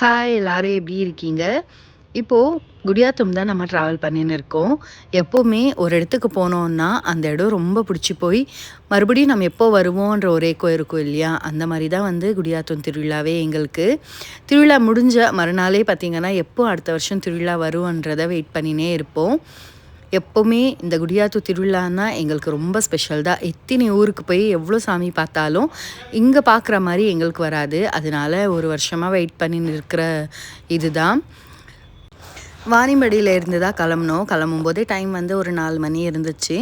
Hi எல்லாரும் எப்படி இருக்கீங்க? இப்போ குடியாத்தம் தான் நம்ம ட்ராவல் பண்ணின்னு இருக்கோம். எப்போவுமே ஒரு இடத்துக்கு போனோம்னா, அந்த இடம் ரொம்ப பிடிச்சி போய், மறுபடியும் நம்ம எப்போ வருவோன்ற ஒரு ஏக்கம் இருக்கும் இல்லையா? அந்த மாதிரி தான் வந்து குடியாத்தம் திருவிழாவே எங்களுக்கு. திருவிழா முடிஞ்ச மறுநாளே பார்த்தீங்கன்னா, எப்போ அடுத்த வருஷம் திருவிழா வரும்ன்றதை வெயிட் பண்ணினே இருப்போம். எப்போவுமே இந்த குடியாத்து திருவிழான்னா எங்களுக்கு ரொம்ப ஸ்பெஷல் தான். எத்தினி ஊருக்கு போய் எவ்வளோ சாமி பார்த்தாலும், இங்கே பார்க்குற மாதிரி எங்களுக்கு வராது. அதனால ஒரு வருஷமாக வெயிட் பண்ணின்னு இருக்கிற இதுதான். வாணிம்படியில் இருந்து தான் கிளம்புனோம். கிளம்பும்போதே டைம் வந்து ஒரு நாலு மணி இருந்துச்சு.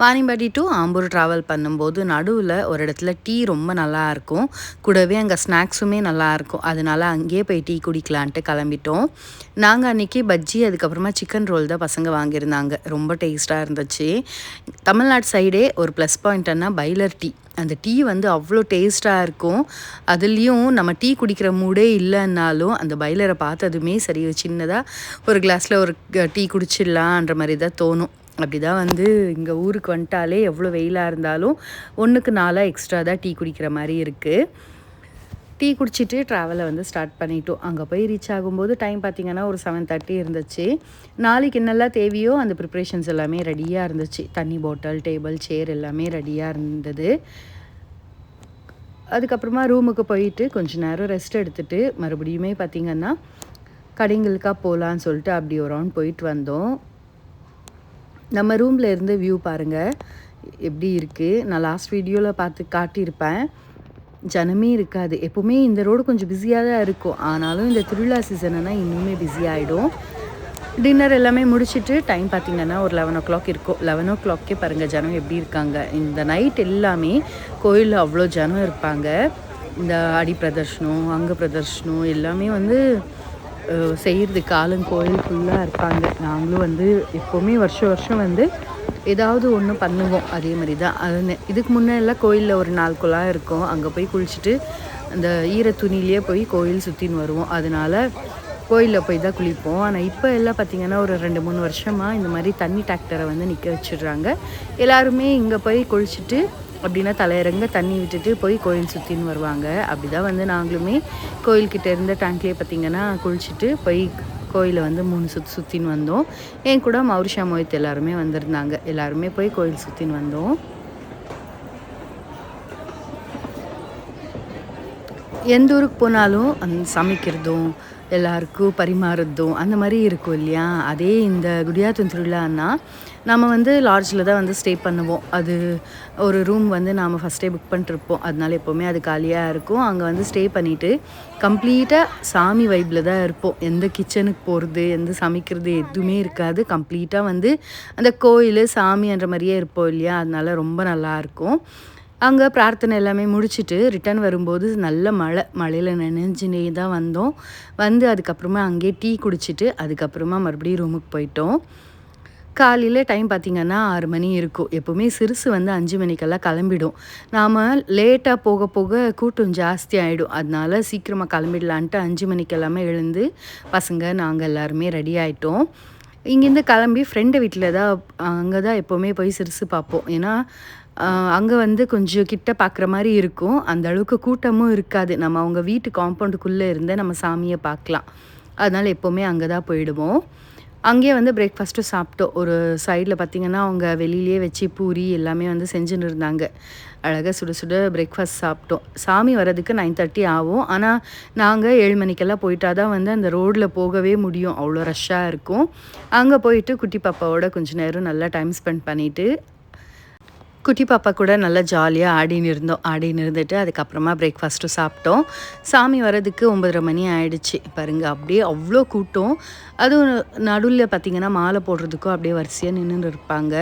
வாணிம்படி டூ ஆம்பூர் ட்ராவல் பண்ணும்போது நடுவில் ஒரு இடத்துல டீ ரொம்ப நல்லாயிருக்கும். கூடவே அங்கே ஸ்நாக்ஸுமே நல்லாயிருக்கும். அதனால அங்கேயே போய் டீ குடிக்கலான்ட்டு கிளம்பிட்டோம். நாங்கள் அன்னைக்கு பஜ்ஜி, அதுக்கப்புறமா சிக்கன் ரோல் தான் பசங்க வாங்கியிருந்தாங்க. ரொம்ப டேஸ்ட்டாக இருந்துச்சு. தமிழ்நாடு சைடே ஒரு ப்ளஸ் பாயிண்ட்னா பைலர் டீ. அந்த டீ வந்து அவ்வளோ டேஸ்ட்டாக இருக்கும். அதுலேயும் நம்ம டீ குடிக்கிற மூடே இல்லைன்னாலும் அந்த பைலரை பார்த்ததுமே சரி சின்னதாக ஒரு கிளாஸில் ஒரு க டீ குடிச்சிடலான்ற மாதிரி தான் தோணும். அப்படிதான் வந்து இங்கே ஊருக்கு வந்துட்டாலே எவ்வளோ வெயிலாக இருந்தாலும், 1க்கு 4ஆ எக்ஸ்ட்ரா தான் டீ குடிக்கிற மாதிரி இருக்குது டீ குடிச்சிட்டு ட்ராவலை வந்து ஸ்டார்ட் பண்ணிட்டோம். அங்கே போய் ரீச் ஆகும்போது டைம் பார்த்தீங்கன்னா, ஒரு 7:30 இருந்துச்சு. நாளைக்கு என்னெல்லாம் தேவையோ அந்த ப்ரிப்பரேஷன்ஸ் எல்லாமே ரெடியாக இருந்துச்சு. தண்ணி பாட்டில், டேபிள், சேர் எல்லாமே ரெடியாக இருந்தது. அதுக்கப்புறமா ரூமுக்கு போயிட்டு கொஞ்ச நேரம் ரெஸ்ட் எடுத்துட்டு, மறுபடியுமே பார்த்தீங்கன்னா, கடைங்களுக்காக போகலான்னு சொல்லிட்டு அப்படி ஒரு ரவுண்ட் போயிட்டு வந்தோம். நம்ம ரூமில் இருந்து வியூ பாருங்கள் எப்படி இருக்குது நான் லாஸ்ட் வீடியோவில் பார்த்து காட்டியிருப்பேன். ஜனமே இருக்காது. எப்போவுமே இந்த ரோடு கொஞ்சம் பிஸியாக தான் இருக்கும். ஆனாலும் இந்த திருவிழா சீசனுனா இன்னுமே பிஸி ஆகிடும் டின்னர் எல்லாமே முடிச்சுட்டு டைம் பார்த்திங்கன்னா ஒரு 11:00 இருக்கும். லெவன் ஓ கிளாக்கே பாருங்கள் ஜனம் எப்படி இருக்காங்க. இந்த நைட் எல்லாமே கோயிலில் அவ்வளோ ஜனம் இருப்பாங்க. இந்த அடி பிரதர்ஷனம், அங்க பிரதர்ஷனம் எல்லாமே வந்து செய்கிறது செய்றதுக்கு கோயில் ஃபுல்லாக இருப்பாங்க. நாங்களும் வந்து எப்போவுமே வருஷம் வருஷம் வந்து ஏதாவது ஒன்று பண்ணுவோம். அதே மாதிரி தான். அது இதுக்கு முன்னெல்லாம் கோயிலில் ஒரு நாள் குழாய் இருக்கும். அங்கே போய் குளிச்சுட்டு, அந்த ஈர துணியிலேயே போய் கோயில் சுற்றின்னு வருவோம். அதனால கோயிலில் போய் தான் குளிப்போம். ஆனால் இப்போ எல்லாம் பார்த்தீங்கன்னா, ஒரு ரெண்டு மூணு வருஷமாக இந்த மாதிரி தண்ணி டிராக்டர வந்து நிற்க வச்சுடுறாங்க. எல்லாருமே இங்கே போய் குளிச்சுட்டு, அப்படின்னா தலையிறங்க தண்ணி விட்டுட்டு போய் கோயில் சுற்றின்னு வருவாங்க. அப்படிதான் வந்து நாங்களுமே கோயில்கிட்ட இருந்த டேங்க்லேயே பார்த்தீங்கன்னா, குளிச்சுட்டு போய் கோயிலை வந்து மூணு சுற்றி சுற்றின்னு வந்தோம். என் கூட மௌரிஷா, மோஹித் எல்லாருமே வந்திருந்தாங்க. எல்லாருமே போய் கோயில் சுற்றின்னு வந்தோம். எந்த ஊருக்கு போனாலும் அந் சமைக்கிறதும், எல்லாருக்கும் பரிமாறுறதும் அந்த மாதிரி இருக்கும் இல்லையா? அதே இந்த குடியாத்தம் திருவிழான்னா, நம்ம வந்து லாட்ஜில் தான் வந்து ஸ்டே பண்ணுவோம். அது ஒரு ரூம் வந்து நாம் ஃபஸ்ட்டே புக் பண்ணிட்டுருப்போம். அதனால எப்போவுமே அது காலியாக இருக்கும். அங்கே வந்து ஸ்டே பண்ணிவிட்டு கம்ப்ளீட்டாக சாமி வைப்பில் தான் இருப்போம். எந்த கிச்சனுக்கு போகிறது எந்த சமைக்கிறது எதுவுமே இருக்காது. கம்ப்ளீட்டாக வந்து அந்த கோயில் சாமின்ற மாதிரியே இருப்போம் இல்லையா? அதனால ரொம்ப நல்லாயிருக்கும். அங்கே பிரார்த்தனை எல்லாமே முடிச்சுட்டு ரிட்டர்ன் வரும்போது நல்ல மழை. மழையில் நினைஞ்சுனே தான் வந்தோம். வந்து அதுக்கப்புறமா அங்கேயே டீ குடிச்சிட்டு, அதுக்கப்புறமா மறுபடியும் ரூமுக்கு போயிட்டோம். காலையில் டைம் பார்த்திங்கன்னா ஆறு மணி இருக்கும். எப்போவுமே சிறுசு வந்து அஞ்சு மணிக்கெல்லாம் கிளம்பிடும். நாம் லேட்டாக போக போக கூட்டம் ஜாஸ்தி ஆகிடும் அதனால சீக்கிரமாக கிளம்பிடலான்ட்டு அஞ்சு மணிக்கெல்லாமே எழுந்து, பசங்க நாங்கள் எல்லாருமே ரெடி ஆகிட்டோம் இங்கேருந்து கிளம்பி ஃப்ரெண்டு வீட்டில் தான் அங்கே தான் எப்போவுமே போய் சிறுசு பார்ப்போம். ஏன்னா, அங்கே வந்து கொஞ்சம் கிட்ட பார்க்குற மாதிரி இருக்கும். அந்த அளவுக்கு கூட்டமும் இருக்காது. நம்ம அவங்க வீட்டு காம்பவுண்டுக்குள்ளே இருந்தே நம்ம சாமியை பார்க்கலாம். அதனால் எப்போவுமே அங்கே தான் போயிடுவோம். அங்கேயே வந்து பிரேக்ஃபாஸ்ட்டும் சாப்பிட்டோம். ஒரு சைடில் பார்த்திங்கன்னா அவங்க வெளியிலேயே வச்சு பூரி எல்லாமே வந்து செஞ்சுன்னு இருந்தாங்க. அழகாக சுட சுட பிரேக்ஃபாஸ்ட் சாப்பிட்டோம். சாமி வரதுக்கு 9:30 ஆகும். ஆனால் நாங்கள் ஏழு மணிக்கெல்லாம் போயிட்டா தான் வந்து அந்த ரோட்டில் போகவே முடியும். அவ்வளோ ரஷ்ஷாக இருக்கும். அங்கே போயிட்டு குட்டி பாப்பாவோட கொஞ்சம் நேரம் நல்லா டைம் ஸ்பெண்ட் பண்ணிவிட்டு குட்டி பாப்பா கூட நல்லா ஜாலியாக ஆடின்னு இருந்தோம். ஆடின்னு இருந்துட்டு அதுக்கப்புறமா பிரேக்ஃபாஸ்ட்டும் சாப்பிட்டோம். சாமி வரதுக்கு 9:30 மணி ஆயிடுச்சு. பாருங்கள் அப்படியே அவ்வளோ கூட்டம். அதுவும் நடுவில் பார்த்தீங்கன்னா, மாலை போடுறதுக்கும் அப்படியே வரிசையாக நின்று இருப்பாங்க.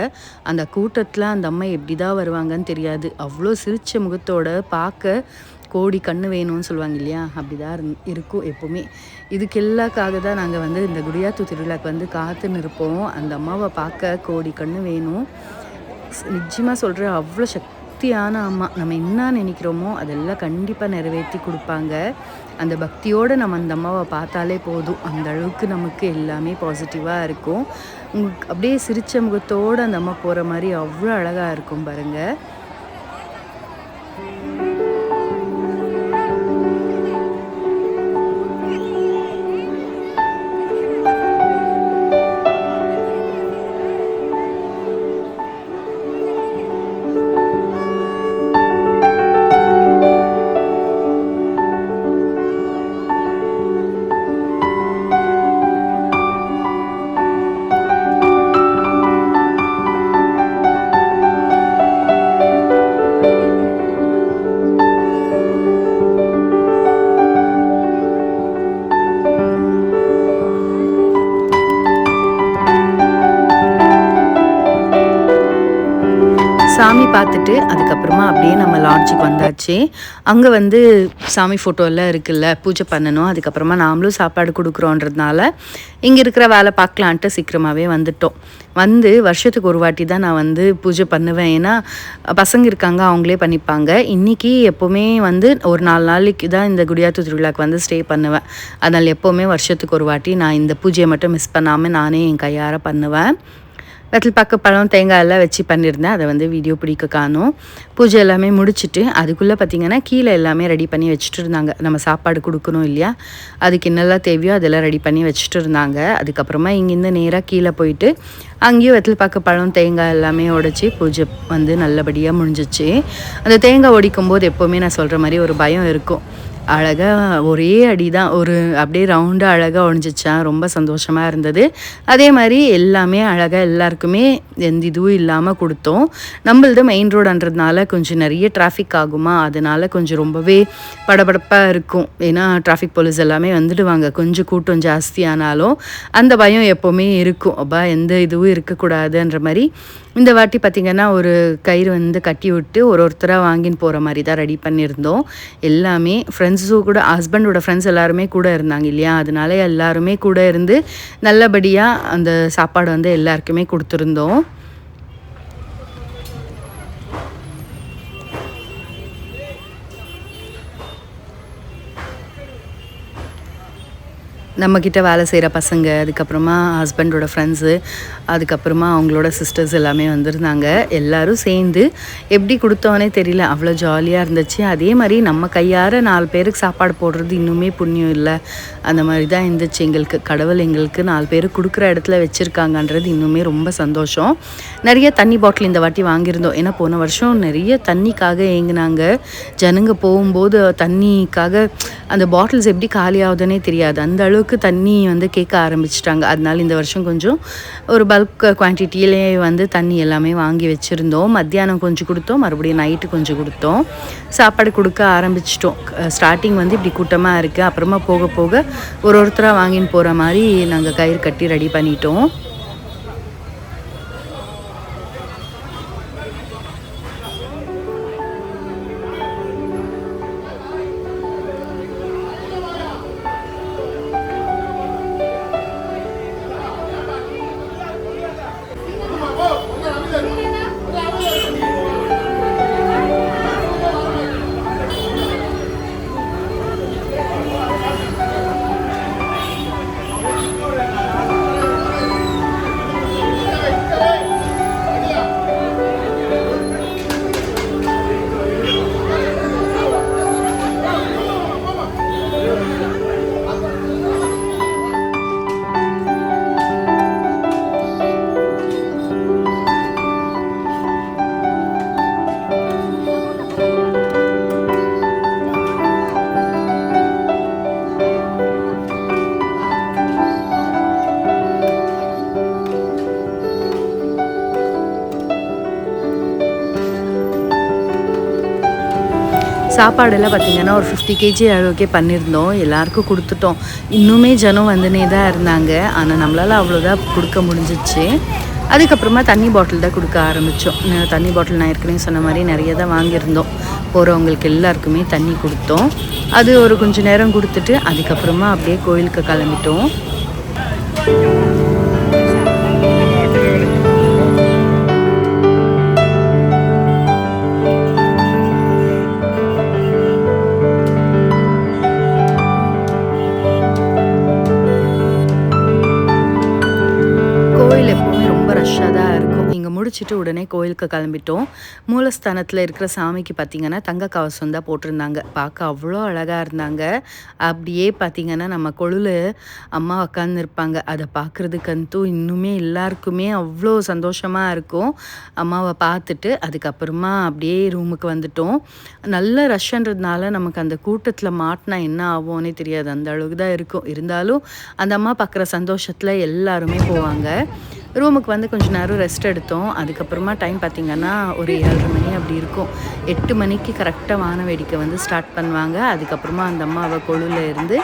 அந்த கூட்டத்தில் அந்த அம்மா எப்படி தான் வருவாங்கன்னு தெரியாது. அவ்வளோ சிரித்த முகத்தோட பார்க்க கோடி கண்ணு வேணும்னு சொல்லுவாங்க இல்லையா? அப்படிதான் இருந் இருக்கும் எப்போவுமே இதுக்கெல்லாக்காக தான் நாங்கள் வந்து இந்த குடியாத்து திருவிழாக்கு வந்து காத்துன்னு இருப்போம். அந்த அம்மாவை பார்க்க கோடி கண்ணு வேணும். நிச்சயமாக சொல்கிற அவ்வளோ சக்தியான அம்மா. நம்ம என்ன நினைக்கிறோமோ அதெல்லாம் கண்டிப்பாக நிறைவேற்றி கொடுப்பாங்க அந்த பக்தியோடு நம்ம அந்த அம்மாவை பார்த்தாலே போதும். அந்த அளவுக்கு நமக்கு எல்லாமே பாசிட்டிவாக இருக்கும். உங்களுக்கு அப்படியே சிரிச்ச முகத்தோடு அந்த அம்மா போகிற மாதிரி அவ்வளோ அழகாக இருக்கும் பாருங்கள் பார்த்துட்டு அதுக்கப்புறமா அப்படியே நம்ம லாட்ஜுக்கு வந்தாச்சு. அங்கே வந்து சாமி ஃபோட்டோ எல்லாம் இருக்குல்ல பூஜை பண்ணணும். அதுக்கப்புறமா நாமளும் சாப்பாடு கொடுக்குறோன்றதுனால இங்கே இருக்கிற வேலை பார்க்கலான்ட்டு சீக்கிரமாகவே வந்துட்டோம். வந்து வருஷத்துக்கு ஒரு வாட்டி தான் நான் வந்து பூஜை பண்ணுவேன். ஏன்னா பசங்க இருக்காங்க அவங்களே பண்ணிப்பாங்க. இன்றைக்கி எப்போவுமே வந்து ஒரு நாலு நாளைக்கு தான் இந்த குடியாத்து திருவிழாக்கு வந்து ஸ்டே பண்ணுவேன். அதனால் எப்போவுமே வருஷத்துக்கு ஒரு வாட்டி நான் இந்த பூஜையை மட்டும் மிஸ் பண்ணாமல் நானே என் கையார பண்ணுவேன். வெத்தல் பாக்கு பழம் தேங்காய் எல்லாம் வச்சு பண்ணியிருந்தேன். அதை வந்து வீடியோ பிடிக்க காணும். பூஜை எல்லாமே முடிச்சுட்டு அதுக்குள்ளே பார்த்திங்கன்னா கீழே எல்லாமே ரெடி பண்ணி வச்சுட்டு இருந்தாங்க. நம்ம சாப்பாடு கொடுக்கணும் இல்லையா? அதுக்கு என்னெல்லாம் தேவையோ அதெல்லாம் ரெடி பண்ணி வச்சுட்டு இருந்தாங்க. அதுக்கப்புறமா இங்கேருந்து நேராக கீழே போயிட்டு அங்கேயும் வெத்தல் பாக்கு பழம் தேங்காய் எல்லாமே உடைச்சி பூஜை வந்து நல்லபடியாக முடிஞ்சிச்சு. அந்த தேங்காய் உடைக்கும் போது எப்போவுமே நான் சொல்கிற மாதிரி ஒரு பயம் இருக்கும். அழகாக ஒரே அடி தான் ஒரு அப்படியே ரவுண்டாக அழகாக ஒழிஞ்சிச்சான் ரொம்ப சந்தோஷமாக இருந்தது. அதே மாதிரி எல்லாமே அழகாக எல்லாருக்குமே எந்த இதுவும் இல்லாமல் கொடுத்தோம். நம்மளது மெயின் ரோடுன்றதுனால கொஞ்சம் நிறைய டிராஃபிக் ஆகுமா? அதனால கொஞ்சம் ரொம்பவே படபடப்பாக இருக்கும். ஏன்னா டிராஃபிக் போலீஸ் எல்லாமே வந்துடுவாங்க. கொஞ்சம் கூட்டம் ஜாஸ்தியானாலும் அந்த பயம் எப்போவுமே இருக்கும். அப்பா எந்த இதுவும் இருக்கக்கூடாதுன்ற மாதிரி. இந்த வாட்டி பார்த்திங்கன்னா ஒரு கயிறு வந்து கட்டி விட்டு ஒரு ஒருத்தராக வாங்கின்னு போகிற மாதிரி தான் ரெடி பண்ணியிருந்தோம். எல்லாமே ஃப்ரெண்ட்ஸ் ஃப்ரெண்ட்ஸும் கூட ஹஸ்பண்டோட ஃப்ரெண்ட்ஸ் எல்லாருமே கூட இருந்தாங்க இல்லையா? அதனால எல்லாருமே கூட இருந்து நல்லபடியாக அந்த சாப்பாடு வந்து எல்லாருக்குமே கொடுத்துருந்தோம். நம்மக்கிட்ட வேலை செய்கிற பசங்க அதுக்கப்புறமா ஹஸ்பண்டோட ஃப்ரெண்ட்ஸு அதுக்கப்புறமா அவங்களோட சிஸ்டர்ஸ் எல்லாமே வந்திருந்தாங்க. எல்லோரும் சேர்ந்து எப்படி கொடுத்தோன்னே தெரியல. அவ்வளோ ஜாலியாக இருந்துச்சு. அதே மாதிரி நம்ம கையார நாலு பேருக்கு சாப்பாடு போடுறது இன்னுமே புண்ணியம் இல்லை. அந்த மாதிரி தான் இருந்துச்சு. எங்களுக்கு கடவுள் எங்களுக்கு நாலு பேருக்கு கொடுக்குற இடத்துல வச்சுருக்காங்கன்றது இன்னுமே ரொம்ப சந்தோஷம். நிறைய தண்ணி பாட்டில் இந்த வாட்டி வாங்கியிருந்தோம். ஏன்னா போன வருஷம் நிறைய தண்ணிக்காக ஏங்கினாங்க. ஜனங்க போகும்போது தண்ணிக்காக அந்த பாட்டில்ஸ் எப்படி காலி ஆகுதுன்னே தெரியாது. அந்த அளவுக்கு அளவுக்கு தண்ணி வந்து கேட்க ஆரம்பிச்சிட்டாங்க. அதனால இந்த வருஷம் கொஞ்சம் ஒரு பல்க் குவான்டிட்டியிலே வந்து தண்ணி எல்லாமே வாங்கி வச்சுருந்தோம். மத்தியானம் கொஞ்சம் கொடுத்தோம். மறுபடியும் நைட்டு கொஞ்சம் கொடுத்தோம். சாப்பாடு கொடுக்க ஆரம்பிச்சிட்டோம். ஸ்டார்டிங் வந்து இப்படி கூட்டமாக இருக்குது அப்புறமா போக போக ஒரு ஒருத்தராக வாங்கின்னு போகிற மாதிரி நாங்கள் கயிறு கட்டி ரெடி பண்ணிட்டோம். சாப்பாடெல்லாம் பார்த்திங்கன்னா ஒரு ஃபிஃப்டி கேஜி அளவுக்கே பண்ணியிருந்தோம். எல்லாருக்கும் கொடுத்துட்டோம். இன்னுமே ஜனம் வந்துனே தான் இருந்தாங்க. ஆனால் நம்மளால் அவ்வளோதான் கொடுக்க முடிஞ்சிச்சு. அதுக்கப்புறமா தண்ணி பாட்டில் தான் கொடுக்க ஆரம்பித்தோம் தண்ணி பாட்டில் நான் ஏற்கனவே சொன்ன மாதிரி நிறைய தான் வாங்கியிருந்தோம். போகிறவங்களுக்கு எல்லாருக்குமே தண்ணி கொடுத்தோம். அது ஒரு கொஞ்சம் நேரம் கொடுத்துட்டு அதுக்கப்புறமா அப்படியே கோயிலுக்கு கிளம்பிட்டோம். முடிச்சுட்டு உடனே கோயிலுக்கு கிளம்பிட்டோம். மூலஸ்தானத்தில் இருக்கிற சாமிக்கு பார்த்திங்கன்னா தங்க கவசம் தான் போட்டிருந்தாங்க. பார்க்க அவ்வளோ அழகாக இருந்தாங்க. அப்படியே பார்த்திங்கன்னா நம்ம கொழுல அம்மா உக்காந்துருப்பாங்க. அதை பார்க்குறதுக்கந்தூ இன்னுமே எல்லாருக்குமே அவ்வளோ சந்தோஷமாக இருக்கும். அம்மாவை பார்த்துட்டு அதுக்கப்புறமா அப்படியே ரூமுக்கு வந்துட்டோம். நல்ல ரஷ்ன்றதுனால நமக்கு அந்த கூட்டத்தில் மாட்டினா என்ன ஆகும்னே தெரியாது. அந்த அளவுக்கு தான் இருக்கும். இருந்தாலும் அந்த அம்மா பார்க்குற சந்தோஷத்தில் எல்லாருமே போவாங்க. ரூமுக்கு வந்து கொஞ்சம் நேரம் ரெஸ்ட் எடுத்தோம். அதுக்கப்புறமா டைம் பார்த்திங்கன்னா ஒரு ஏழரை மணி அப்படி இருக்கும். எட்டு மணிக்கு கரெக்டாக வான வேடிக்கை வந்து ஸ்டார்ட் பண்ணுவாங்க. அதுக்கப்புறமா அந்த அம்மா அவள் கொழுவில் இருந்து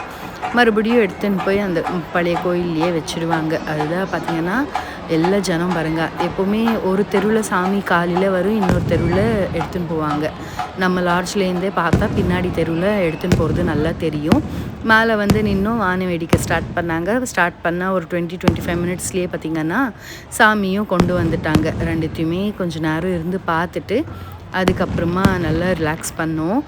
மறுபடியும் எடுத்துன்னு போய் அந்த பழைய கோயிலையே வச்சுடுவாங்க. அதுதான் பார்த்திங்கன்னா எல்லா ஜனம் பாருங்க. எப்போவுமே ஒரு தெருவில் சாமி காலையில் வரும் இன்னொரு தெருவில் எடுத்துன்னு போவாங்க. நம்ம லார்ஜ்லேருந்தே பார்த்தா பின்னாடி தெருவில் எடுத்துன்னு போகிறது நல்லா தெரியும். மேலே வந்து நின்றும் வான வேடிக்கை ஸ்டார்ட் பண்ணாங்க. ஸ்டார்ட் பண்ணால் ஒரு டுவெண்ட்டி டுவெண்ட்டி ஃபைவ் மினிட்ஸ்லேயே பார்த்திங்கன்னா சாமியும் கொண்டு வந்துட்டாங்க. ரெண்டுத்தையுமே கொஞ்சம் நேரம் இருந்து பார்த்துட்டு அதுக்கப்புறமா நல்லா ரிலாக்ஸ் பண்ணோம்.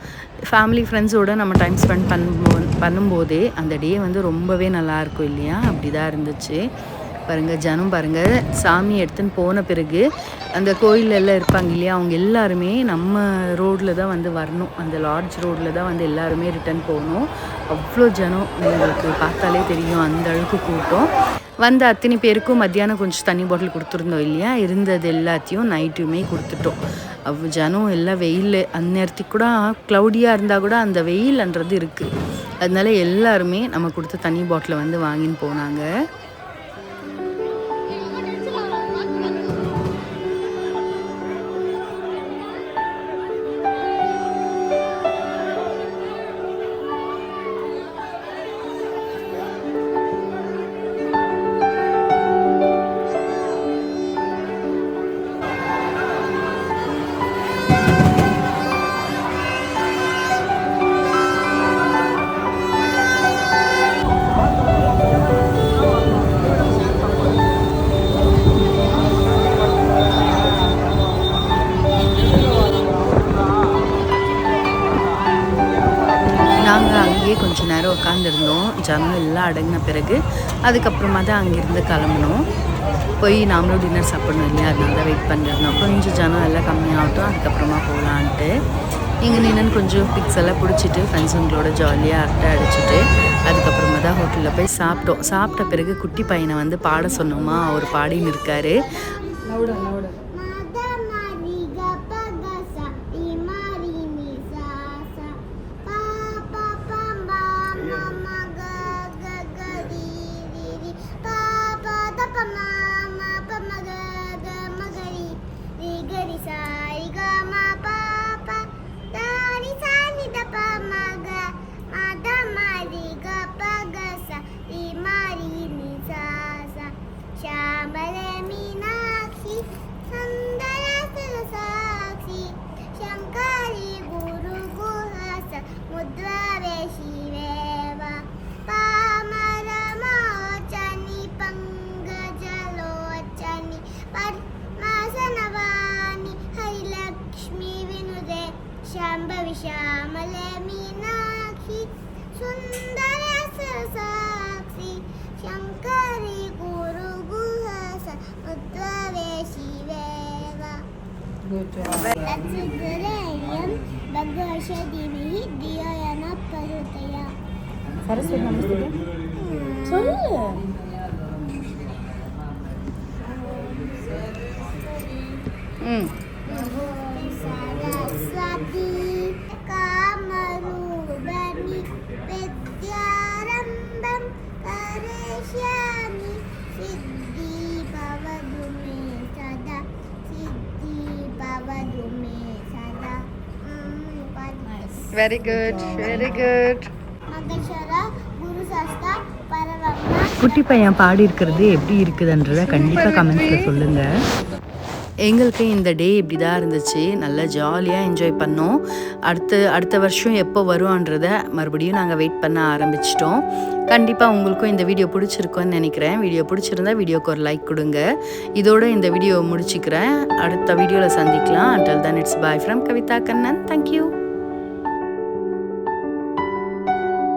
ஃபேமிலி ஃப்ரெண்ட்ஸோடு நம்ம டைம் ஸ்பெண்ட் பண்ணும்போ பண்ணும்போதே அந்த டே வந்து ரொம்பவே நல்லாயிருக்கும் இல்லையா? அப்படி தான் இருந்துச்சு. பாருங்கள் ஜனம் பாருங்கள் சாமி எடுத்துன்னு போன பிறகு அந்த கோயிலெல்லாம் இருப்பாங்க இல்லையா அவங்க எல்லாருமே நம்ம ரோட்டில் தான் வந்து வரணும். அந்த லாட்ஜ் ரோட்டில் தான் வந்து எல்லாருமே ரிட்டர்ன் போகணும். அவ்வளோ ஜனம் உங்களுக்கு பார்த்தாலே தெரியும் அந்த அளவுக்கு கூட்டம். வந்த அத்தனை பேருக்கும் மத்தியானம் கொஞ்சம் தண்ணி பாட்டில் கொடுத்துருந்தோம் இல்லையா இருந்தது எல்லாத்தையும் நைட்டுமே கொடுத்துட்டோம். அவ் ஜனம் எல்லாம் வெயில் அந்நேரத்துக்கு கூட க்ளவுடியாக இருந்தால் கூட அந்த வெயில்ன்றது இருக்குது அதனால எல்லாருமே நம்ம கொடுத்த தண்ணி பாட்டிலை வந்து வாங்கின்னு போனாங்க. உட்காந்துருந்தோம் ஜனம் எல்லாம் அடங்கின பிறகு அதுக்கப்புறமா தான் அங்கேருந்து கிளம்பணும் போய் நாமளும் டின்னர் சாப்பிடணும் இல்லையா? அதனால தான் வெயிட் பண்ணிருந்தோம் கொஞ்சம் ஜனம் எல்லாம் கம்மியாகட்டும் அதுக்கப்புறமா போகலான்ட்டு இங்கே நின்று கொஞ்சம் பிக்ஸ் எல்லாம் பிடிச்சிட்டு ஃப்ரெண்ட்ஸுங்களோட ஜாலியாக அரட்டை அடிச்சுட்டு அதுக்கப்புறமா தான் ஹோட்டலில் போய் சாப்பிட்டோம். சாப்பிட்ட பிறகு குட்டி பையனை வந்து பாட சொன்னோமா? அவர் பாடின்னு இருக்காரு. శ్యామలే మీనాక్షి సుందర సాక్షి శంకరి గురు గుహస ఉద్వరే శివేవ తత్సుగ్రేయం భగవశదిమిహి ధియోయన పరుతయ சரஸ்வதி நமஸ்தே சொல்லு ம் வெரி குட் வெரி குட் குட்டி பையன் பாடி இருக்கிறது எப்படி இருக்குதுன்றத கண்டிப்பாக கமெண்ட்ஸில் சொல்லுங்கள் எங்களுக்கு இந்த டே இப்படி தான் இருந்துச்சு. நல்லா ஜாலியாக என்ஜாய் பண்ணோம். அடுத்த அடுத்த வருஷம் எப்போ வரும்ன்றத மறுபடியும் நாங்கள் வெயிட் பண்ண ஆரம்பிச்சிட்டோம். கண்டிப்பாக உங்களுக்கும் இந்த வீடியோ பிடிச்சிருக்கும்னு நினைக்கிறேன். வீடியோ பிடிச்சிருந்தா வீடியோக்கு ஒரு லைக் கொடுங்க. இதோட இந்த வீடியோவை முடிச்சுக்கிறேன். அடுத்த வீடியோவில் சந்திக்கலாம். Until then it's bye from Kavitha Kannan thank you